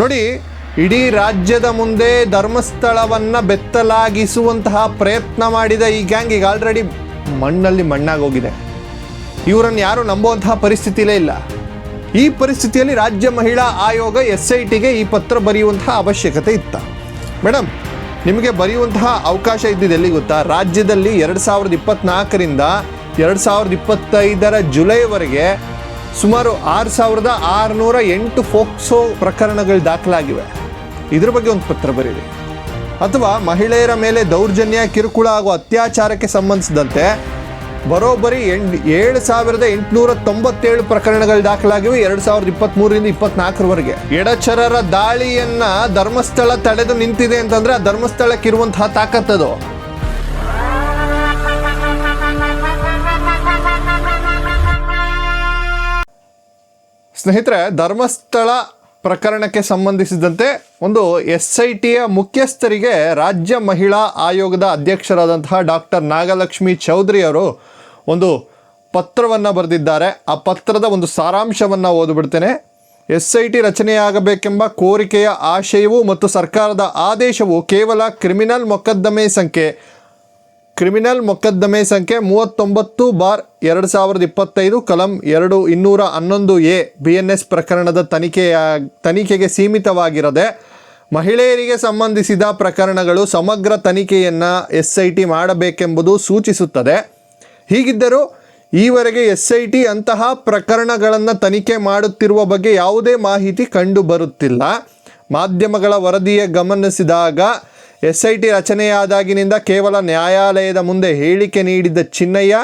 ನೋಡಿ, ಇಡೀ ರಾಜ್ಯದ ಮುಂದೆ ಧರ್ಮಸ್ಥಳವನ್ನು ಬೆತ್ತಲಾಗಿಸುವಂತಹ ಪ್ರಯತ್ನ ಮಾಡಿದ ಈ ಗ್ಯಾಂಗ್ ಈಗ ಆಲ್ರೆಡಿ ಮಣ್ಣಲ್ಲಿ ಮಣ್ಣಾಗೋಗಿದೆ ಇವರನ್ನು ಯಾರು ನಂಬುವಂತಹ ಪರಿಸ್ಥಿತಿಲೇ ಇಲ್ಲ. ಈ ಪರಿಸ್ಥಿತಿಯಲ್ಲಿ ರಾಜ್ಯ ಮಹಿಳಾ ಆಯೋಗ ಎಸ್ ಐ ಟಿಗೆ ಈ ಪತ್ರ ಬರೆಯುವಂತಹ ಅವಶ್ಯಕತೆ ಇತ್ತ. ಮೇಡಮ್ ನಿಮಗೆ ಬರೆಯುವಂತಹ ಅವಕಾಶ ಇದ್ದಿದೆ ಎಲ್ಲಿ ಗೊತ್ತಾ? ರಾಜ್ಯದಲ್ಲಿ ಎರಡು ಸಾವಿರದ ಇಪ್ಪತ್ತ್ನಾಲ್ಕರಿಂದ ಎರಡು ಸಾವಿರದ ಇಪ್ಪತ್ತೈದರ ಜುಲೈವರೆಗೆ ಸುಮಾರು ಆರು ಸಾವಿರದ ಆರುನೂರ ಎಂಟು ಫೋಕ್ಸೋ ಪ್ರಕರಣಗಳು ದಾಖಲಾಗಿವೆ. ಇದ್ರ ಬಗ್ಗೆ ಒಂದು ಪತ್ರ ಬರೀರಿ. ಅಥವಾ ಮಹಿಳೆಯರ ಮೇಲೆ ದೌರ್ಜನ್ಯ, ಕಿರುಕುಳ ಹಾಗೂ ಅತ್ಯಾಚಾರಕ್ಕೆ ಸಂಬಂಧಿಸಿದಂತೆ ಬರೋಬ್ಬರಿ ಎಂಟು ಏಳು ಸಾವಿರದ ಎಂಟುನೂರ ತೊಂಬತ್ತೇಳು ಪ್ರಕರಣಗಳು ದಾಖಲಾಗಿವೆ ಎರಡು ಸಾವಿರದ ಇಪ್ಪತ್ತ್ಮೂರರಿಂದ ಇಪ್ಪತ್ನಾಲ್ಕರವರೆಗೆ. ಎಡಚರರ ದಾಳಿಯನ್ನ ಧರ್ಮಸ್ಥಳ ತಡೆದು ನಿಂತಿದೆ ಅಂತಂದ್ರೆ ಆ ಧರ್ಮಸ್ಥಳಕ್ಕಿರುವಂತಹ ತಾಕತ್ತದು ಸ್ನೇಹಿತರೆ, ಧರ್ಮಸ್ಥಳ ಪ್ರಕರಣಕ್ಕೆ ಸಂಬಂಧಿಸಿದಂತೆ ಒಂದು ಎಸ್ ಐ ಟಿಯ ಮುಖ್ಯಸ್ಥರಿಗೆ ರಾಜ್ಯ ಮಹಿಳಾ ಆಯೋಗದ ಅಧ್ಯಕ್ಷರಾದಂತಹ ಡಾಕ್ಟರ್ ನಾಗಲಕ್ಷ್ಮಿ ಚೌಧರಿ ಅವರು ಒಂದು ಪತ್ರವನ್ನು ಬರೆದಿದ್ದಾರೆ. ಆ ಪತ್ರದ ಒಂದು ಸಾರಾಂಶವನ್ನು ಓದಿಬಿಡ್ತೇನೆ. ಎಸ್ ಐ ಟಿ ರಚನೆಯಾಗಬೇಕೆಂಬ ಕೋರಿಕೆಯ ಆಶಯವು ಮತ್ತು ಸರ್ಕಾರದ ಆದೇಶವು ಕೇವಲ ಕ್ರಿಮಿನಲ್ ಮೊಕದ್ದಮೆ ಸಂಖ್ಯೆ ಕ್ರಿಮಿನಲ್ ಮೊಕದ್ದಮೆ ಸಂಖ್ಯೆ ಮೂವತ್ತೊಂಬತ್ತು ಬಾರ್ ಎರಡು ಸಾವಿರದ ಇಪ್ಪತ್ತೈದು, ಕಲಂ ಎರಡು, ಇನ್ನೂರ ಹನ್ನೊಂದು ಎ ಬಿ ಎನ್ ಎಸ್ ಪ್ರಕರಣದ ತನಿಖೆಯ, ತನಿಖೆಗೆ ಸೀಮಿತವಾಗಿರದೆ ಮಹಿಳೆಯರಿಗೆ ಸಂಬಂಧಿಸಿದ ಪ್ರಕರಣಗಳು ಸಮಗ್ರ ತನಿಖೆಯನ್ನು ಎಸ್ ಐ ಟಿ ಮಾಡಬೇಕೆಂಬುದು ಸೂಚಿಸುತ್ತದೆ. ಹೀಗಿದ್ದರೂ ಈವರೆಗೆ ಎಸ್ ಐ ಟಿ ಅಂತಹ ಪ್ರಕರಣಗಳನ್ನು ತನಿಖೆ ಮಾಡುತ್ತಿರುವ ಬಗ್ಗೆ ಯಾವುದೇ ಮಾಹಿತಿ ಕಂಡುಬರುತ್ತಿಲ್ಲ. ಮಾಧ್ಯಮಗಳ ವರದಿಯ ಗಮನಿಸಿದಾಗ ಎಸ್ ಐ ಟಿ ರಚನೆಯಾದಾಗಿನಿಂದ ಕೇವಲ ನ್ಯಾಯಾಲಯದ ಮುಂದೆ ಹೇಳಿಕೆ ನೀಡಿದ್ದ ಚಿನ್ನಯ್ಯ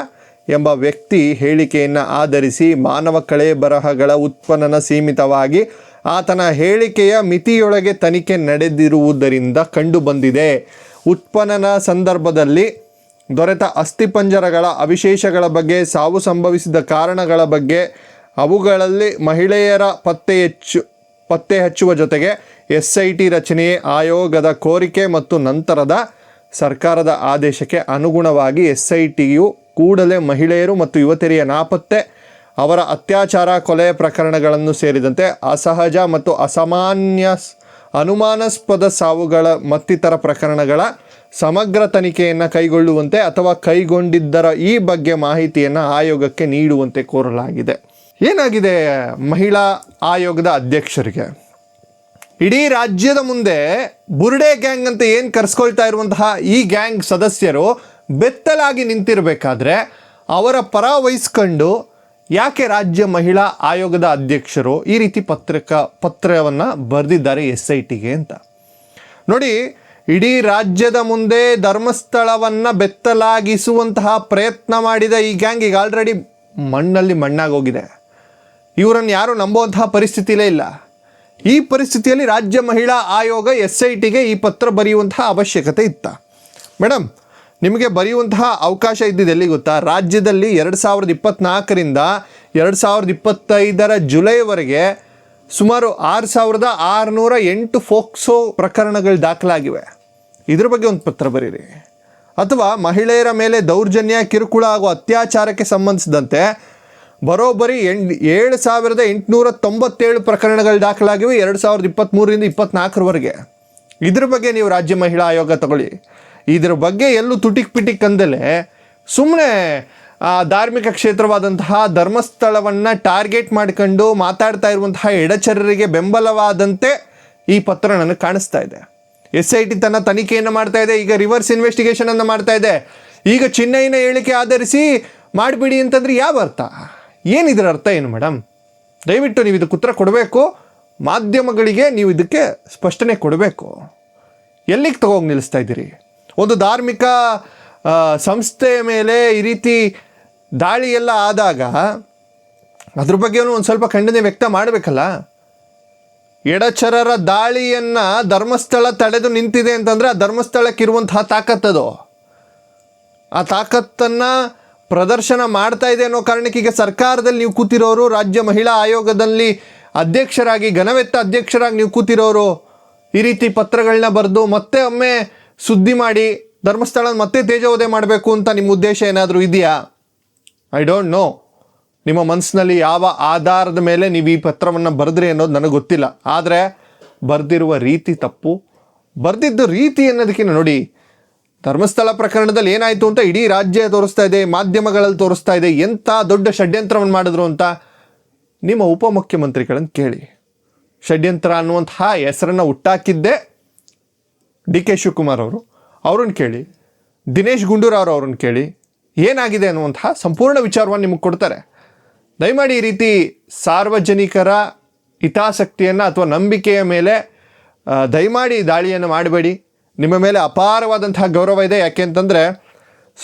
ಎಂಬ ವ್ಯಕ್ತಿ ಹೇಳಿಕೆಯನ್ನು ಆಧರಿಸಿ ಮಾನವ ಕಳೆ ಬರಹಗಳ ಉತ್ಪನ್ನನ ಸೀಮಿತವಾಗಿ ಆತನ ಹೇಳಿಕೆಯ ಮಿತಿಯೊಳಗೆ ತನಿಖೆ ನಡೆದಿರುವುದರಿಂದ ಕಂಡುಬಂದಿದೆ. ಉತ್ಪನ್ನನ ಸಂದರ್ಭದಲ್ಲಿ ದೊರೆತ ಅಸ್ಥಿಪಂಜರಗಳ ಅವಿಶೇಷಗಳ ಬಗ್ಗೆ, ಸಾವು ಸಂಭವಿಸಿದ ಕಾರಣಗಳ ಬಗ್ಗೆ ಅವುಗಳಲ್ಲಿ ಮಹಿಳೆಯರ ಪತ್ತೆ ಹೆಚ್ಚು ಪತ್ತೆ ಹಚ್ಚುವ ಜೊತೆಗೆ ಎಸ್ ಐ ಟಿ ರಚನೆ ಆಯೋಗದ ಕೋರಿಕೆ ಮತ್ತು ನಂತರದ ಸರ್ಕಾರದ ಆದೇಶಕ್ಕೆ ಅನುಗುಣವಾಗಿ ಎಸ್ ಐ ಟಿಯು ಕೂಡಲೇ ಮಹಿಳೆಯರು ಮತ್ತು ಯುವತಿಯರ ನಾಪತ್ತೆ, ಅವರ ಅತ್ಯಾಚಾರ, ಕೊಲೆ ಪ್ರಕರಣಗಳನ್ನು ಸೇರಿದಂತೆ ಅಸಹಜ ಮತ್ತು ಅಸಾಮಾನ್ಯ ಅನುಮಾನಾಸ್ಪದ ಸಾವುಗಳ ಮತ್ತಿತರ ಪ್ರಕರಣಗಳ ಸಮಗ್ರ ತನಿಖೆಯನ್ನು ಕೈಗೊಳ್ಳುವಂತೆ ಅಥವಾ ಕೈಗೊಂಡಿದ್ದರ ಈ ಬಗ್ಗೆ ಮಾಹಿತಿಯನ್ನು ಆಯೋಗಕ್ಕೆ ನೀಡುವಂತೆ ಕೋರಲಾಗಿದೆ. ಏನಾಗಿದೆ ಮಹಿಳಾ ಆಯೋಗದ ಅಧ್ಯಕ್ಷರಿಗೆ? ಇಡೀ ರಾಜ್ಯದ ಮುಂದೆ ಬುರ್ಡೆ ಗ್ಯಾಂಗ್ ಅಂತ ಏನು ಕರೆಸ್ಕೊಳ್ತಾ ಇರುವಂತಹ ಈ ಗ್ಯಾಂಗ್ ಸದಸ್ಯರು ಬೆತ್ತಲಾಗಿ ನಿಂತಿರಬೇಕಾದ್ರೆ ಅವರ ಪರ ವಹಿಸ್ಕೊಂಡು ಯಾಕೆ ರಾಜ್ಯ ಮಹಿಳಾ ಆಯೋಗದ ಅಧ್ಯಕ್ಷರು ಈ ರೀತಿ ಪತ್ರಿಕಾ ಪತ್ರವನ್ನು ಬರೆದಿದ್ದಾರೆ ಎಸ್ ಐ ಟಿಗೆ ಅಂತ? ನೋಡಿ, ಇಡೀ ರಾಜ್ಯದ ಮುಂದೆ ಧರ್ಮಸ್ಥಳವನ್ನು ಬೆತ್ತಲಾಗಿಸುವಂತಹ ಪ್ರಯತ್ನ ಮಾಡಿದ ಈ ಗ್ಯಾಂಗ್ ಈಗ ಆಲ್ರೆಡಿ ಮಣ್ಣಲ್ಲಿ ಮಣ್ಣಾಗೋಗಿದೆ. ಇವರನ್ನು ಯಾರು ನಂಬುವಂತಹ ಪರಿಸ್ಥಿತಿಲೇ ಇಲ್ಲ. ಈ ಪರಿಸ್ಥಿತಿಯಲ್ಲಿ ರಾಜ್ಯ ಮಹಿಳಾ ಆಯೋಗ ಎಸ್ ಐ ಟಿಗೆ ಈ ಪತ್ರ ಬರೆಯುವಂತಹ ಅವಶ್ಯಕತೆ ಇತ್ತ. ಮೇಡಮ್ ನಿಮಗೆ ಬರೆಯುವಂತಹ ಅವಕಾಶ ಇದ್ದಿದ್ದು ಎಲ್ಲಿ ಗೊತ್ತಾ? ರಾಜ್ಯದಲ್ಲಿ ಎರಡು ಸಾವಿರದ ಇಪ್ಪತ್ತ್ನಾಲ್ಕರಿಂದ ಎರಡು ಸಾವಿರದ ಇಪ್ಪತ್ತೈದರ ಜುಲೈವರೆಗೆ ಸುಮಾರು ಆರು ಸಾವಿರದ ಆರುನೂರ ಎಂಟು ಫೋಕ್ಸೋ ಪ್ರಕರಣಗಳು ದಾಖಲಾಗಿವೆ. ಇದ್ರ ಬಗ್ಗೆ ಒಂದು ಪತ್ರ ಬರೀರಿ. ಅಥವಾ ಮಹಿಳೆಯರ ಮೇಲೆ ದೌರ್ಜನ್ಯ, ಕಿರುಕುಳ ಹಾಗೂ ಅತ್ಯಾಚಾರಕ್ಕೆ ಸಂಬಂಧಿಸಿದಂತೆ ಬರೋಬ್ಬರಿ ಎಂಟು ಏಳು ಸಾವಿರದ ಎಂಟುನೂರ ತೊಂಬತ್ತೇಳು ಪ್ರಕರಣಗಳು ದಾಖಲಾಗಿವೆ, ಎರಡು ಸಾವಿರದ ಇಪ್ಪತ್ತ್ಮೂರರಿಂದ ಇಪ್ಪತ್ತ್ನಾಲ್ಕರವರೆಗೆ ಇದ್ರ ಬಗ್ಗೆ ನೀವು ರಾಜ್ಯ ಮಹಿಳಾ ಆಯೋಗ ತಗೊಳ್ಳಿ. ಇದ್ರ ಬಗ್ಗೆ ಎಲ್ಲೂ ತುಟಿಕ್ ಪಿಟಿಕ್ ಅಂದಲೇ ಸುಮ್ಮನೆ ಧಾರ್ಮಿಕ ಕ್ಷೇತ್ರವಾದಂತಹ ಧರ್ಮಸ್ಥಳವನ್ನು ಟಾರ್ಗೆಟ್ ಮಾಡ್ಕೊಂಡು ಮಾತಾಡ್ತಾ ಇರುವಂತಹ ಎಡಚರರಿಗೆ ಬೆಂಬಲವಾದಂತೆ ಈ ಪತ್ರ ನನಗೆ ಕಾಣಿಸ್ತಾ ಇದೆ. ಎಸ್ ಐ ಟಿ ತನ್ನ ತನಿಖೆಯನ್ನು ಮಾಡ್ತಾ ಇದೆ, ಈಗ ರಿವರ್ಸ್ ಇನ್ವೆಸ್ಟಿಗೇಷನನ್ನು ಮಾಡ್ತಾ ಇದೆ. ಈಗ ಚಿನ್ನೈನ ಹೇಳಿಕೆ ಆಧರಿಸಿ ಮಾಡಿಬಿಡಿ ಅಂತಂದ್ರೆ ಯಾವ ಅರ್ಥ? ಏನಿದ್ರ ಅರ್ಥ ಏನು ಮೇಡಮ್ ದಯವಿಟ್ಟು ನೀವು ಇದಕ್ಕೆ ಉತ್ತರ ಕೊಡಬೇಕು. ಮಾಧ್ಯಮಗಳಿಗೆ ನೀವು ಇದಕ್ಕೆ ಸ್ಪಷ್ಟನೆ ಕೊಡಬೇಕು. ಎಲ್ಲಿಗೆ ತಗೋಗಿ ನಿಲ್ಲಿಸ್ತಾ ಇದ್ದೀರಿ? ಒಂದು ಧಾರ್ಮಿಕ ಸಂಸ್ಥೆಯ ಮೇಲೆ ಈ ರೀತಿ ದಾಳಿ ಎಲ್ಲ ಆದಾಗ ಅದ್ರ ಬಗ್ಗೆನೂ ಒಂದು ಸ್ವಲ್ಪ ಖಂಡನೆ ವ್ಯಕ್ತ ಮಾಡಬೇಕಲ್ಲ? ಎಡಚರರ ದಾಳಿಯನ್ನು ಧರ್ಮಸ್ಥಳ ತಡೆದು ನಿಂತಿದೆ ಅಂತಂದ್ರೆ ಆ ಧರ್ಮಸ್ಥಳಕ್ಕಿರುವಂತಹ ತಾಕತ್ತದು ಆ ತಾಕತ್ತನ್ನ ಪ್ರದರ್ಶನ ಮಾಡ್ತಾ ಇದೆ ಅನ್ನೋ ಕಾರಣಕ್ಕೆ ಈಗ ಸರ್ಕಾರದಲ್ಲಿ ನೀವು ಕೂತಿರೋರು, ರಾಜ್ಯ ಮಹಿಳಾ ಆಯೋಗದಲ್ಲಿ ಅಧ್ಯಕ್ಷರಾಗಿ, ಘನವೆತ್ತ ಅಧ್ಯಕ್ಷರಾಗಿ ನೀವು ಕೂತಿರೋರು, ಈ ರೀತಿ ಪತ್ರಗಳನ್ನ ಬರೆದು ಮತ್ತೆ ಒಮ್ಮೆ ಸುದ್ದಿ ಮಾಡಿ ಧರ್ಮಸ್ಥಳ ಮತ್ತೆ ತೇಜೋದಯ ಮಾಡಬೇಕು ಅಂತ ನಿಮ್ಮ ಉದ್ದೇಶ ಏನಾದರೂ ಇದೆಯಾ? ಐ ಡೋಂಟ್ ನೋ ನಿಮ್ಮ ಮನಸ್ಸಿನಲ್ಲಿ ಯಾವ ಆಧಾರದ ಮೇಲೆ ನೀವು ಈ ಪತ್ರವನ್ನು ಬರೆದ್ರಿ ಅನ್ನೋದು ನನಗೆ ಗೊತ್ತಿಲ್ಲ. ಆದರೆ ಬರೆದಿರುವ ರೀತಿ ತಪ್ಪು. ಬರೆದಿದ್ದ ರೀತಿ ಅನ್ನೋದಕ್ಕಿಂತ ನೋಡಿ ಧರ್ಮಸ್ಥಳ ಪ್ರಕರಣದಲ್ಲಿ ಏನಾಯಿತು ಅಂತ ಇಡೀ ರಾಜ್ಯ ತೋರಿಸ್ತಾ ಇದೆ, ಮಾಧ್ಯಮಗಳಲ್ಲಿ ತೋರಿಸ್ತಾ ಇದೆ. ಎಂಥ ದೊಡ್ಡ ಷಡ್ಯಂತ್ರವನ್ನು ಮಾಡಿದ್ರು ಅಂತ ನಿಮ್ಮ ಉಪಮುಖ್ಯಮಂತ್ರಿಗಳನ್ನು ಕೇಳಿ. ಷಡ್ಯಂತ್ರ ಅನ್ನುವಂತಹ ಹೆಸರನ್ನು ಹುಟ್ಟಾಕಿದ್ದೇ ಡಿ ಕೆ ಶಿವಕುಮಾರ್ ಅವರು. ಅವ್ರನ್ನ ಕೇಳಿ. ದಿನೇಶ್ ಗುಂಡೂರಾವ್ ಅವ್ರನ್ನ ಕೇಳಿ. ಏನಾಗಿದೆ ಅನ್ನುವಂತಹ ಸಂಪೂರ್ಣ ವಿಚಾರವನ್ನು ನಿಮಗೆ ಕೊಡ್ತಾರೆ. ದಯಮಾಡಿ ಈ ರೀತಿ ಸಾರ್ವಜನಿಕರ ಹಿತಾಸಕ್ತಿಯನ್ನು ಅಥವಾ ನಂಬಿಕೆಯ ಮೇಲೆ ದಯಮಾಡಿ ದಾಳಿಯನ್ನು ಮಾಡಬೇಡಿ. ನಿಮ್ಮ ಮೇಲೆ ಅಪಾರವಾದಂತಹ ಗೌರವ ಇದೆ. ಯಾಕೆ ಅಂತಂದರೆ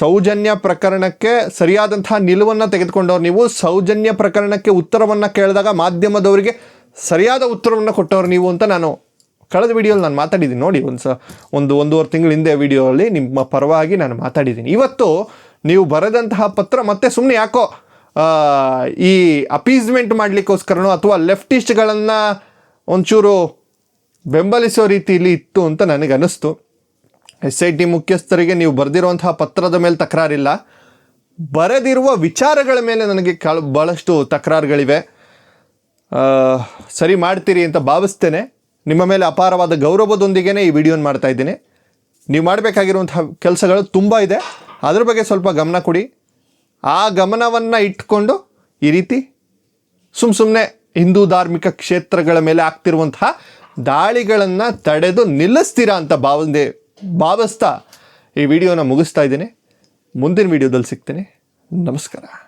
ಸೌಜನ್ಯ ಪ್ರಕರಣಕ್ಕೆ ಸರಿಯಾದಂತಹ ನಿಲುವನ್ನು ತೆಗೆದುಕೊಂಡವ್ರು ನೀವು. ಸೌಜನ್ಯ ಪ್ರಕರಣಕ್ಕೆ ಉತ್ತರವನ್ನು ಕೇಳಿದಾಗ ಮಾಧ್ಯಮದವರಿಗೆ ಸರಿಯಾದ ಉತ್ತರವನ್ನು ಕೊಟ್ಟವ್ರು ನೀವು ಅಂತ ನಾನು ಕಳೆದ ವಿಡಿಯೋಲಿ ನಾನು ಮಾತಾಡಿದ್ದೀನಿ. ನೋಡಿ ಒಂದು ಸ ಒಂದು ಒಂದೂವರೆ ತಿಂಗಳ ಹಿಂದೆ ವಿಡಿಯೋಲ್ಲಿ ನಿಮ್ಮ ಪರವಾಗಿ ನಾನು ಮಾತಾಡಿದ್ದೀನಿ. ಇವತ್ತು ನೀವು ಬರೆದಂತಹ ಪತ್ರ ಮತ್ತೆ ಸುಮ್ಮನೆ ಯಾಕೋ ಈ ಅಪೀಸ್ಮೆಂಟ್ ಮಾಡಲಿಕ್ಕೋಸ್ಕರನೋ ಅಥವಾ ಲೆಫ್ಟಿಸ್ಟ್ಗಳನ್ನು ಒಂಚೂರು ಬೆಂಬಲಿಸೋ ರೀತಿಯಲ್ಲಿ ಇತ್ತು ಅಂತ ನನಗೆ ಅನ್ನಿಸ್ತು ಎಸ್ ಐ ಟಿ ಮುಖ್ಯಸ್ಥರಿಗೆ ನೀವು ಬರೆದಿರುವಂತಹ ಪತ್ರದ ಮೇಲೆ ತಕರಾರಿಲ್ಲ. ಬರೆದಿರುವ ವಿಚಾರಗಳ ಮೇಲೆ ನನಗೆ ಕಳ ಭಾಳಷ್ಟು ತಕರಾರುಗಳಿವೆ. ಸರಿ ಮಾಡ್ತೀರಿ ಅಂತ ಭಾವಿಸ್ತೇನೆ. ನಿಮ್ಮ ಮೇಲೆ ಅಪಾರವಾದ ಗೌರವದೊಂದಿಗೇ ಈ ವಿಡಿಯೋನ ಮಾಡ್ತಾ ಇದ್ದೀನಿ. ನೀವು ಮಾಡಬೇಕಾಗಿರುವಂತಹ ಕೆಲಸಗಳು ತುಂಬ ಇದೆ. ಅದ್ರ ಬಗ್ಗೆ ಸ್ವಲ್ಪ ಗಮನ ಕೊಡಿ. ಆ ಗಮನವನ್ನು ಇಟ್ಕೊಂಡು ಈ ರೀತಿ ಸುಮ್ಮ ಸುಮ್ಮನೆ ಹಿಂದೂ ಧಾರ್ಮಿಕ ಕ್ಷೇತ್ರಗಳ ಮೇಲೆ ಆಗ್ತಿರುವಂತಹ ದಾಳಿಗಳನ್ನು ತಡೆದು ನಿಲ್ಲಿಸ್ತೀರಾ ಅಂತ ಭಾವಂದೆ ಭಾವಿಸ್ತಾ ಈ ವಿಡಿಯೋನ ಮುಗಿಸ್ತಾ ಇದ್ದೀನಿ. ಮುಂದಿನ ವಿಡಿಯೋದಲ್ಲಿ ಸಿಗ್ತೀನಿ. ನಮಸ್ಕಾರ.